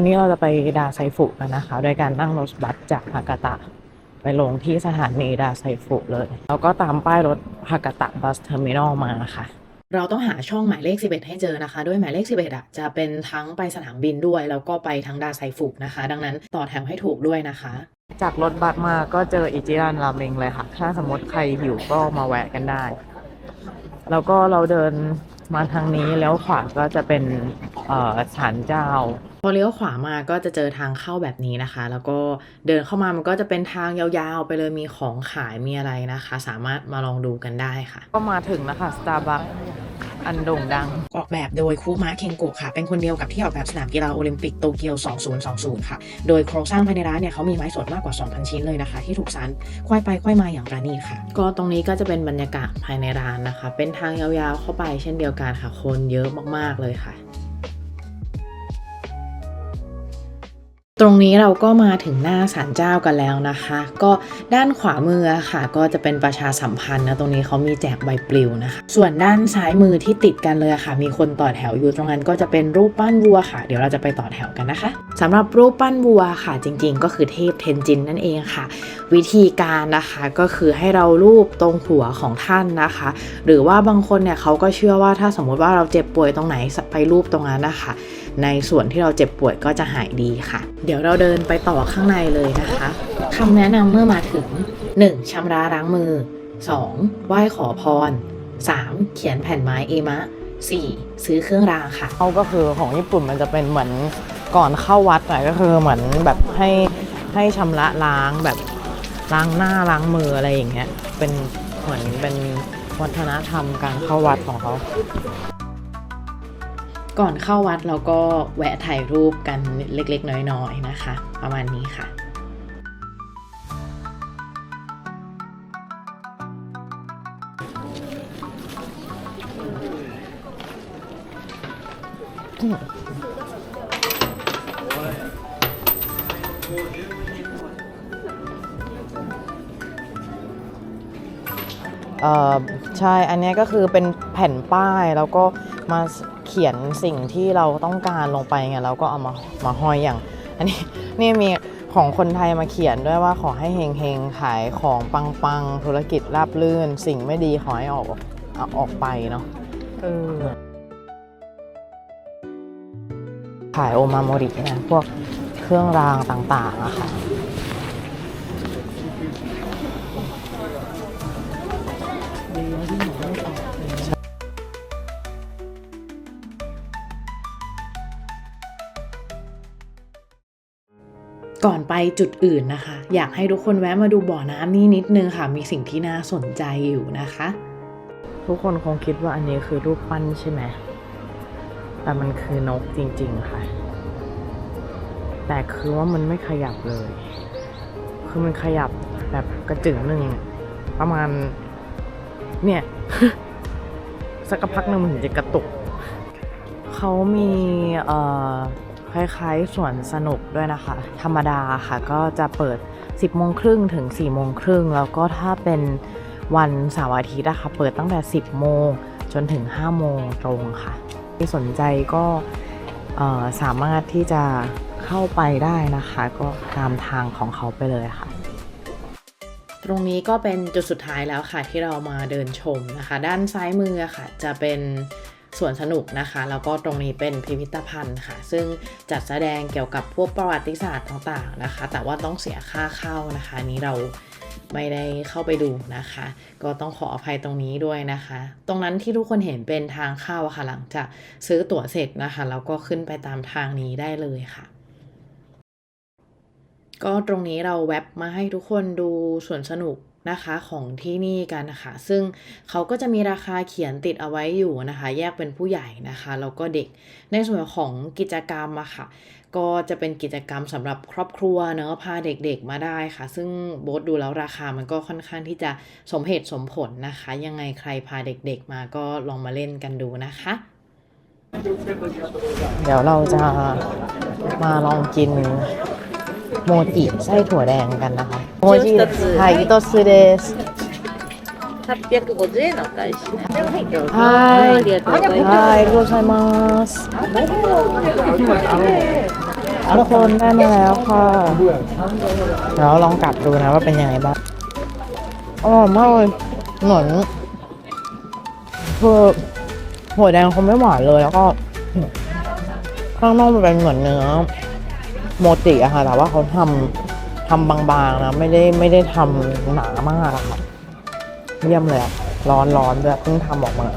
วันนี้เราจะไปดาไซฟุกันนะคะ โดยการนั่งรถบัสจากฮากาตะ ไปลงที่สถานีดาไซฟุเลย แล้วก็ตามป้ายรถฮากาตะบัสเทอร์มินอลมาค่ะ เราต้องหาช่องหมายเลข 11 ให้เจอนะคะ ด้วยหมายเลข 11อะจะเป็นทั้งไปสนามบินด้วย แล้วก็ไปทั้งดาไซฟุกนะคะ ดังนั้นต่อแถวให้ถูกด้วยนะคะ จากรถบัสมาก็เจออิจิรันราเมงเลยค่ะ ถ้าสมมติใครหิวก็มาแวะกันได้ แล้วก็เราเดินมาทางนี้แล้วขวาก็จะเป็นเอ่อศาลเจ้า พอเลี้ยวขวามาก็จะเจอทางเข้าแบบนี้นะคะ แล้วก็เดินเข้ามามันก็จะเป็นทางยาวๆ ไปเลยมีของขายมีอะไรนะคะ สามารถมาลองดูกันได้ค่ะ ก็มาถึงแล้วค่ะสตาร์บัคอันโด่งดัง ออกแบบโดยคูมาเคงโกะค่ะ เป็นคนเดียวกับที่ออกแบบสนามกีฬาโอลิมปิกโตเกียว 2020 ค่ะ โดยโครงสร้างภายในร้านเนี่ยเขามีไม้สดมากกว่า 2,000 ชิ้นเลยนะคะ ที่ถูกสานควายไปควายมาอย่างประณีตค่ะ ก็ตรงนี้ก็จะเป็นบรรยากาศภายในร้านนะคะ เป็นทางยาวๆเข้าไปเช่นเดียวกันค่ะ คนเยอะมากๆเลยค่ะ ตรงนี้เราก็มาถึงหน้าศาลเจ้ากันแล้วนะคะ ก็ด้านขวามือค่ะ ก็จะเป็นประชาสัมพันธ์นะตรงนี้เขามีแจกใบปลิวนะคะ ส่วนด้านซ้ายมือที่ติดกันเลยค่ะ มีคนต่อแถวอยู่ตรงนั้นก็จะเป็นรูปปั้นวัวค่ะ เดี๋ยวเราจะไปต่อแถวกันนะคะ สำหรับรูปปั้นวัวค่ะ จริงๆ ก็คือเทพเทนจินนั่นเองค่ะ วิธีการนะคะก็คือให้เรารูปตรงหัวของท่านนะคะ หรือว่าบางคนเนี่ยเขาก็เชื่อว่าถ้าสมมุติว่าเราเจ็บป่วยตรงไหนไปรูปตรงนั้นนะคะ ในส่วนที่เราเจ็บป่วยก็จะหายดีค่ะ เดี๋ยวเราเดินไปต่อข้างในเลยนะคะคำแนะนำเมื่อมาถึง 1. ชำระล้างมือ 2. ไหว้ขอพร 3. เขียนแผ่นไม้เอมะ 4. ซื้อเครื่องรางค่ะเขาก็คือของญี่ปุ่นมันจะเป็นเหมือน ก่อนเข้าวัดหน่อยก็คือเหมือนแบบให้ให้ชำระล้างแบบล้างหน้าล้างมืออะไรอย่างเงี้ยเป็นเหมือนเป็นวัฒนธรรมการเข้าวัดของเขาก่อนเข้าวัดเราก็แวะถ่ายรูปกันเล็ก ๆ น้อยๆนะคะ ประมาณนี้ค่ะอ่ ใช่อันเนี้ยก็คือเป็นแผ่นป้ายแล้วก็มาเขียนสิ่งที่เราต้องการลงไปไงแล้วก็เอามามาห้อยอย่าง อันนี้นี่มีของคนไทยมาเขียนด้วยว่าขอให้เฮงเฮงๆขายของปังปังๆธุรกิจราบรื่น สิ่งไม่ดีขอให้ออกเอาออกไปเนาะเออขายโอมาโมรินะพวกเครื่องรางต่างๆอะค่ะ ก่อนไปจุดอื่นนะคะ อยากให้ทุกคนแวะมาดูบ่อน้ำนี่นิดนึงค่ะ มีสิ่งที่น่าสนใจอยู่นะคะ ทุกคนคงคิดว่าอันนี้คือรูปปั้นใช่ไหมแต่มันคือนกจริง ๆ ค่ะ แต่คือว่ามันไม่ขยับเลย คือมันขยับแบบกระจึงหนึ่งประมาณ เนี่ยสักพักหนึ่งมันถึงจะกระตุก เขามีเอ่อคล้ายๆสวนสนุกด้วยนะคะ ธรรมดาค่ะก็จะเปิด 10โมงครึ่งถึง4โมงครึ่งแล้วก็ถ้าเป็นวันเสาร์อาทิตย์นะคะเปิดตั้งแต่ 10 โมงจนถึง 5 โมงตรงค่ะ ที่สนใจก็สามารถที่จะเข้าไปได้นะคะ ก็ตามทางของเขาไปเลยค่ะ ตรงนี้ก็เป็นจุดสุดท้ายแล้วค่ะที่เรามาเดินชมนะคะ ด้านซ้ายมือค่ะ จะเป็นสวนสนุกนะคะ แล้วก็ตรงนี้เป็นพิพิธภัณฑ์ค่ะ ซึ่งจัดแสดงเกี่ยวกับพวกประวัติศาสตร์ต่างๆนะคะ แต่ว่าต้องเสียค่าเข้านะคะนี้เราไม่ได้เข้าไปดูนะคะ ก็ต้องขออภัยตรงนี้ด้วยนะคะ ตรงนั้นที่ทุกคนเห็นเป็นทางเข้าอะค่ะหลังจากซื้อตั๋วเสร็จนะคะแล้วก็ขึ้นไปตามทางนี้ได้เลยค่ะ ก็ตรงนี้เราแวบมาให้ทุกคนดูส่วนสนุกนะคะของที่นี่กันนะคะ ซึ่งเขาก็จะมีราคาเขียนติดเอาไว้อยู่นะคะ แยกเป็นผู้ใหญ่นะคะแล้วก็เด็กในส่วนของกิจกรรมอะค่ะ ก็จะเป็นกิจกรรมสำหรับครอบครัวเนอะพาเด็กๆมาได้ค่ะ ซึ่งโบทดูแล้วราคามันก็ค่อนข้างที่จะสมเหตุสมผลนะคะ ยังไงใครพาเด็กๆมาก็ลองมาเล่นกันดูนะคะ เดี๋ยวเราจะมาลองกิน โมจิไส้ถั่วแดงกันนะคะ โมจิไทยโตซึเดส 850円のお返し。はい、どうぞ。はいありがとうございます。はい、ありがとうございます。 ทุกคนได้มาแล้วค่ะเดี๋ยวลองกัดดูนะว่าเป็นยังไงบ้างอร่อยมากเลยเหมือนคือหัวแดงเขาไม่หวานเลยแล้วก็ ข้างนอกมันเป็นเหมือนเนื้อ โมจิอะค่ะแต่ว่าเขาทำทำบางๆนะไม่ได้ไม่ได้ทำหนามากอะค่ะเยี่ยมเลยอะร้อนร้อนด้วยเพิ่งทำออกมา